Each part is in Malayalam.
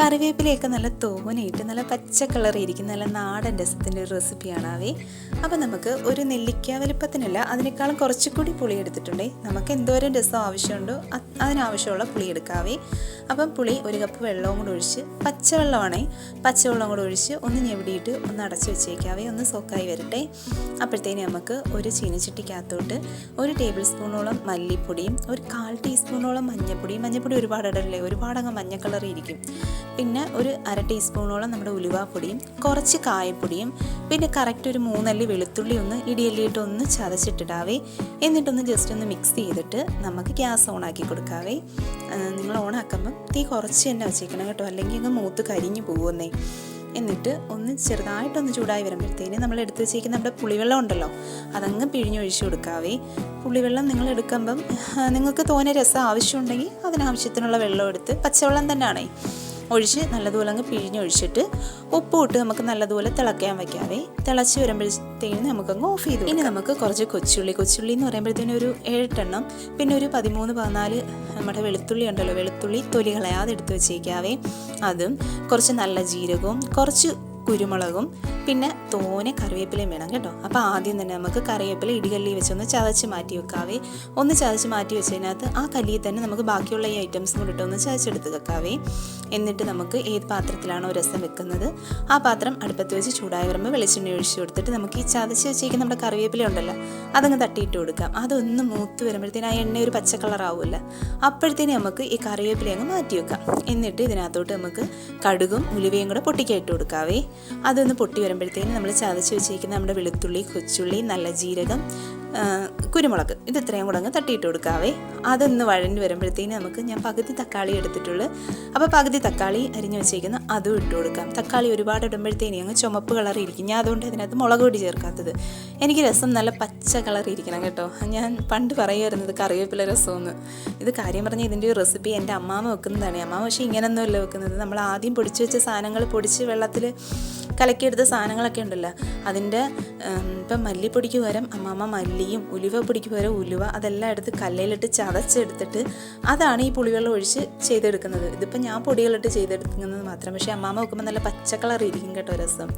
കറിവേപ്പിലയൊക്കെ നല്ല തോനയിട്ട് നല്ല പച്ച കളറിയിരിക്കുന്ന നല്ല നാടൻ രസത്തിന്റെ ഒരു റെസിപ്പിയാണ് അവേ. അപ്പോൾ നമുക്ക് ഒരു നെല്ലിക്ക വലിപ്പത്തിനല്ല അതിനേക്കാളും കുറച്ചുകൂടി പുളി എടുത്തിട്ടുണ്ടേ. നമുക്ക് എന്തോരം രസം ആവശ്യമുണ്ടോ അത് അതിനാവശ്യമുള്ള പുളി എടുക്കാവേ അപ്പം പുളി ഒരു കപ്പ് വെള്ളവും കൂടെ ഒഴിച്ച് പച്ചവെള്ളമാണേ പച്ചവെള്ളം കൂടെ ഒഴിച്ച് ഒന്ന് ഞെവിടിയിട്ട് ഒന്ന് അടച്ച് വെച്ചേക്കാവേ ഒന്ന് സോക്കായി വരട്ടെ. അപ്പോഴത്തേന് നമുക്ക് ഒരു ചീനച്ചട്ടിക്കകത്തോട്ട് ഒരു ടേബിൾ സ്പൂണോളം മല്ലിപ്പൊടിയും ഒരു കാൽ ടീസ്പൂണോളം മഞ്ഞൾപ്പൊടിയും മഞ്ഞൾപ്പൊടി ഒരുപാട് ഇടല്ലേ ഒരുപാടങ്ങ് മഞ്ഞ കളറി ഇരിക്കും. പിന്നെ ഒരു അര ടീസ്പൂണോളം നമ്മുടെ ഉലുവാപ്പൊടിയും കുറച്ച് കായപ്പൊടിയും പിന്നെ കറക്റ്റ് ഒരു മൂന്നല്ലി വെളുത്തുള്ളി ഒന്ന് ഇടിയല്ലിയിട്ട് ഒന്ന് ചതച്ചിട്ടിടാവേ. എന്നിട്ടൊന്ന് ജസ്റ്റ് ഒന്ന് മിക്സ് ചെയ്തിട്ട് നമുക്ക് ഗ്യാസ് ഓണാക്കി കൊടുക്കാവേ. നിങ്ങൾ ഓണാക്കുമ്പം തീ കുറച്ച് തന്നെ വെച്ചേക്കണം കേട്ടോ. അല്ലെങ്കിൽ അങ്ങ് മൂത്ത് കരിഞ്ഞു പോകുന്നേ. എന്നിട്ട് ഒന്ന് ചെറുതായിട്ടൊന്ന് ചൂടായി വരുമ്പോഴത്തേന് നമ്മൾ എടുത്ത് വെച്ചേക്കുന്ന നമ്മുടെ പുളിവെള്ളം ഉണ്ടല്ലോ അതങ്ങ് പിഴിഞ്ഞൊഴിച്ച് കൊടുക്കാവേ. പുളിവെള്ളം നിങ്ങൾ എടുക്കുമ്പം നിങ്ങൾക്ക് തോനെ രസം ആവശ്യമുണ്ടെങ്കിൽ അതിനാവശ്യത്തിനുള്ള വെള്ളം എടുത്ത് പച്ചവെള്ളം തന്നെയാണേ ഒഴിച്ച് നല്ലതുപോലെ അങ്ങ് പിഴിഞ്ഞൊഴിച്ചിട്ട് ഉപ്പ് ഇട്ട് നമുക്ക് നല്ലതുപോലെ തിളക്കാൻ വയ്ക്കാവേ. തിളച്ച് നമുക്ക് അങ്ങ് ഓഫ് ചെയ്തു ഇനി നമുക്ക് കുറച്ച് കൊച്ചുള്ളി. കൊച്ചുള്ളി എന്ന് പറയുമ്പോഴത്തേനും ഒരു ഏഴെട്ടെണ്ണം. പിന്നെ ഒരു പതിമൂന്ന് പതിനാല് നമ്മുടെ വെളുത്തുള്ളി ഉണ്ടല്ലോ. വെളുത്തുള്ളി തൊലി കളയാതെ വെച്ചേക്കാവേ. അതും കുറച്ച് നല്ല ജീരകവും കുറച്ച് കുരുമുളകും പിന്നെ തോനെ കറിവേപ്പിലയും വേണം കേട്ടോ. അപ്പോൾ ആദ്യം തന്നെ നമുക്ക് കറിവേപ്പില ഇടികല്ലി വെച്ചൊന്ന് ചതച്ച് മാറ്റി വെക്കാവേ. ഒന്ന് ചതച്ച് മാറ്റി വെച്ചതിനകത്ത് ആ കല്ലിയിൽ തന്നെ നമുക്ക് ബാക്കിയുള്ള ഈ ഐറ്റംസും കൂടി ഇട്ടൊന്ന് ചതച്ചെടുത്ത് വെക്കാവേ. എന്നിട്ട് നമുക്ക് ഏത് പാത്രത്തിലാണോ രസം വെക്കുന്നത് ആ പാത്രം അടുപ്പത്ത് വെച്ച് ചൂടായി വരുമ്പോൾ വെളിച്ചെണ്ണ ഒഴിച്ച് കൊടുത്തിട്ട് നമുക്ക് ഈ ചതച്ച് വെച്ചേക്കുന്ന നമ്മുടെ കറിവേപ്പില ഉണ്ടല്ലോ അതങ്ങ് തട്ടിയിട്ട് കൊടുക്കാം. അതൊന്ന് മൂത്ത് വരുമ്പോഴത്തേന് ആ എണ്ണ ഒരു പച്ച കളറാവില്ല അപ്പോഴത്തേന് നമുക്ക് ഈ കറിവേപ്പില അങ്ങ് മാറ്റി വെക്കാം. എന്നിട്ട് ഇതിനകത്തോട്ട് നമുക്ക് കടുകും ഉലുവയും കൂടെ പൊട്ടിക്കായിട്ട് കൊടുക്കാവേ. അതൊന്ന് പൊട്ടി വരുമ്പോഴത്തേക്കും നമ്മൾ ചതച്ച് വെച്ചിരിക്കുന്ന നമ്മുടെ വെളുത്തുള്ളി കൊച്ചുള്ളി നല്ല ജീരകം കുരുമുളക്. ഇത് ഇത്രയും കൂടെ അങ്ങ് തട്ടിയിട്ട് കൊടുക്കാവേ. അതൊന്ന് വഴഞ്ഞ് വരുമ്പോഴത്തേന് നമുക്ക് ഞാൻ പകുതി തക്കാളി എടുത്തിട്ടുള്ളൂ. അപ്പോൾ പകുതി തക്കാളി അരിഞ്ഞ് വെച്ചേക്കുന്ന അതും ഇട്ട് കൊടുക്കാം. തക്കാളി ഒരുപാട് ഇടുമ്പോഴത്തേന് അങ്ങ് ചുമപ്പ് കളർ ഇരിക്കും. ഞാൻ അതുകൊണ്ട് ഇതിനകത്ത് മുളക് പൊടി ചേർക്കാത്തത്. എനിക്ക് രസം നല്ല പച്ച കളർ ഇരിക്കണം കേട്ടോ. ഞാൻ പണ്ട് പറയുമായിരുന്നത് കറിവേപ്പില രസമെന്ന്. ഇത് കാര്യം പറഞ്ഞ ഇതിന്റെ ഒരു റെസിപ്പി എന്റെ അമ്മാമ്മ വെക്കുന്നതാണ്. അമ്മാമ്മ പക്ഷേ ഇങ്ങനൊന്നുമല്ല വെക്കുന്നത്. നമ്മൾ ആദ്യം പൊടിച്ച് വെച്ച സാധനങ്ങൾ പൊടിച്ച് വെള്ളത്തിൽ കലക്കിയെടുത്ത സാധനങ്ങളൊക്കെ ഉണ്ടല്ലോ. അതിന്റെ ഇപ്പം മല്ലിപ്പൊടിക്ക് പകരം അമ്മാമ്മ ഉലുവ ഉലുവപ്പൊടിക്ക് പകരം ഉലുവ അതെല്ലാം എടുത്ത് കല്ലയിലിട്ട് ചതച്ചെടുത്തിട്ട് അതാണ് ഈ പുളിവെള്ളം ഒഴിച്ച് ചെയ്തെടുക്കുന്നത്. ഇതിപ്പോൾ ഞാൻ പൊടികളിട്ട് ചെയ്തെടുക്കുന്നത് മാത്രം. പക്ഷേ അമ്മാമ്മ വെക്കുമ്പോൾ നല്ല പച്ച ഇരിക്കും കേട്ടോ രസം.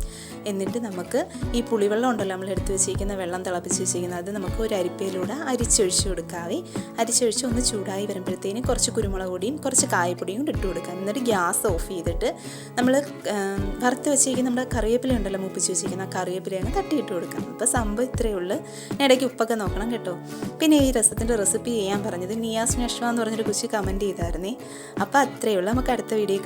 എന്നിട്ട് നമുക്ക് ഈ പുളിവെള്ളം ഉണ്ടല്ലോ നമ്മൾ എടുത്ത് വെച്ചിരിക്കുന്ന വെള്ളം തിളപ്പിച്ച് വെച്ചിരിക്കുന്നത് അത് നമുക്ക് ഒരു അരിപ്പയിലൂടെ അരിച്ചൊഴിച്ച് കൊടുക്കാവി. അരിച്ചൊഴിച്ച് ഒന്ന് ചൂടായി വരുമ്പോഴത്തേന് കുറച്ച് കുരുമുളക് പൊടിയും കുറച്ച് കായപ്പൊടിയും ഇട്ട് കൊടുക്കാം. എന്നിട്ട് ഗ്യാസ് ഓഫ് ചെയ്തിട്ട് നമ്മൾ വറുത്ത് വെച്ചിരിക്കുന്ന നമ്മുടെ കറിവേപ്പില ഉണ്ടല്ലോ മുപ്പിച്ച് വെച്ചിരിക്കുന്ന കറിവേപ്പില അങ്ങ് തട്ടിയിട്ട് കൊടുക്കാം. അപ്പോൾ സംഭവം ഇത്രയേ ഉള്ളൂ. ഇടയ്ക്ക് ഉപ്പൊക്കെ നോക്കണം കേട്ടോ. പിന്നെ ഈ രസത്തിന്റെ റെസിപ്പി ചെയ്യാൻ പറഞ്ഞത് നിയാസ് നഷ്മ എന്ന് പറഞ്ഞൊരു കുശി കമന്റ് ചെയ്തായിരുന്നേ. അപ്പോൾ അത്രയേ ഉള്ളൂ. നമുക്ക് അടുത്ത വീഡിയോ